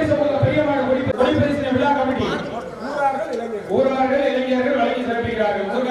கொடி பரிசு கொடுங்க பெரிய மாடு கொடி கொடி பரிசு விழா கமிட்டி. ஊரார்கள் இளைஞர்கள். வழங்கி சிறப்பிக்கிறார்கள். உள்ள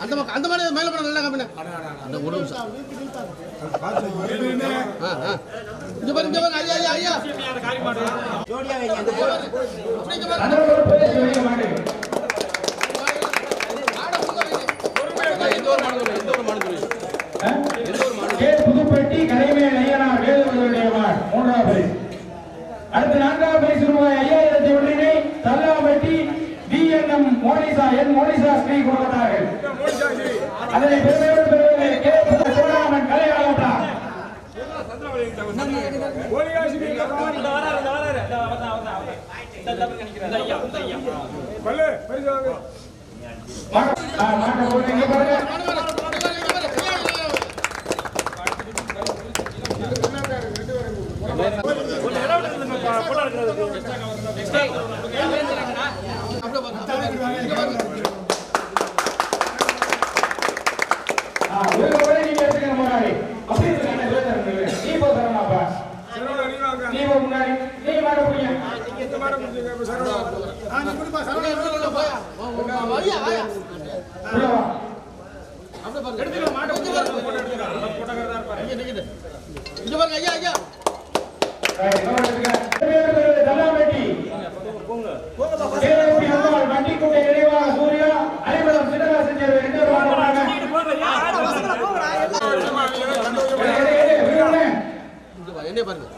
அந்த அந்த மாதிரி மேல போன நல்லா கம்பெனி அந்த ஒரு நிமிஷம். இங்க பாரு இங்க பாரு. ஐயா ஐயா ஐயா. இங்க பாரு. அந்த ஒரு ஆட உள்ள வைங்க. எந்த ஒரு மாடு எந்த ஒரு மாடு அடுத்து நான்காவது பரிசு ரூபாய் ஐயாயிரத்தி ஒன்றினை Thallampatti T N M Monisha N Monisha Sri குடும்பத்தார்கள். மோடிசாஜி அதனை பெருமையோடு பெறுவது கே. சிவராமன் கலை ஆலோட்டா மாட்ட பாருங்க மாடு வர, மாடு வர, இங்க பாரு. ஐயா, ஐயா, ஐயா. அப்படியே பாரு, அப்படியே பாரு. இங்க பாரு. ஆ, ஒரு முறை நீங்க எடுத்துக்கங்க முன்னாடி அப்படி இருக்கானே நீ போ சரமாப்பா சரவணா நீ வாங்க நீ போ முன்னாடி நீ மாட்ட போறீங்க இந்த மாதிரி முடிஞ்சுங்க இப்ப சரவணா சரவணா, உள்ள, உள்ள, போயா. வா, வா, வா, ஐயா, ஐயா. உள்ள வா அப்படியே பாரு. இங்க பாரு. இங்க நிக்குது. இங்க பாருங்க ஐயா ஐயா பாருங்க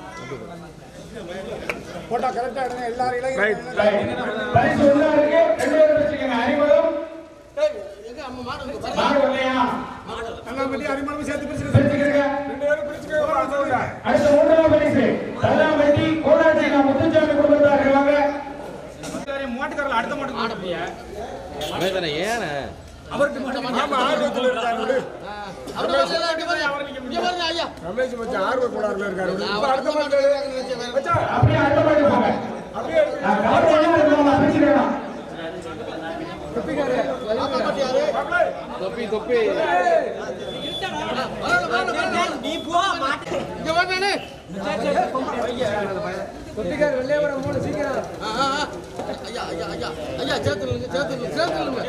போட்டா கரெக்டா எடுங்க எல்லாரும் ரெண்டு பேரும் வச்சுக்கோங்க அறிமுகம் ஏய், எங்க அம்மா மாடு இங்க பாரு. மாடு வரலையா எல்லாம் பத்தி அரிமானம் சேர்த்து பிரிச்சு பிரிச்சுக்கிறீங்க ரெண்டு பேரும் பிரிச்சுக்க அடுத்த மூன்றாம் பரிசு தல்லாம்பட்டி கோடாட்சி நான் முத்துச்சாமி குடும்பத்தார்கள் வாங்க மோட்டுக்காரில் அடுத்த மாட்டுக்கு மாட்ட போய் ஆமா ஆர்வத்தில் இருக்காரு ஆ, அப்படியே பாருங்க, எல்லாம் இங்க பாருங்க. இங்க பாருங்க ஐயா. ரமேஷ் மச்சான் ஆர்வ கோளாறுல இருக்காரு. அடுத்த மாட்டு மாடு நினைச்சேன் வேற. மச்சான். அண்ணே. ஆ, ஆ, ஆ. ஐயா, ஐயா, ஐயா. ஐயா, சேர்த்து நில்லுங்க, சேர்த்து நில்லுங்க, சேர்த்து நில்லுங்க.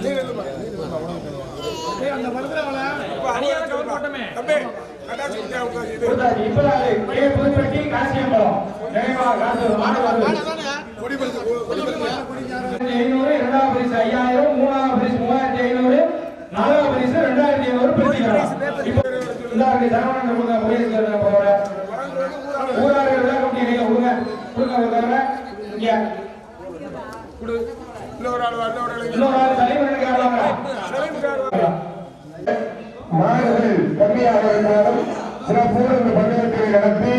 நீ நில்லுமா, நீ நில்லுமா. இப்ப அவரை சொல்லுமா. தம்பி. ஐநூறு இரண்டாவது பரிசு ஐயாயிரம் மூணாவது பரிசு மூவாயிரத்தி ஐநூறு நாலாவது பரிசு ரெண்டாயிரத்தி ஐநூறு இந்த சரவணன் போற ஊரார்கள் விழா கமிட்டி நீங்க கொடுங்க கொடுங்க ஒரு தடவை இங்க கொடு. இன்னொரு ஆள் வா, இன்னொரு ஆள் இங்க. இன்னொரு ஆள் தலைவனுக்கு ஆடுவாங்க சலீமுக்கார் வா. மாணவர்கள் கம்மியாக இருந்தாலும் சிறப்போடு இந்த பந்தயத்தை நடத்தி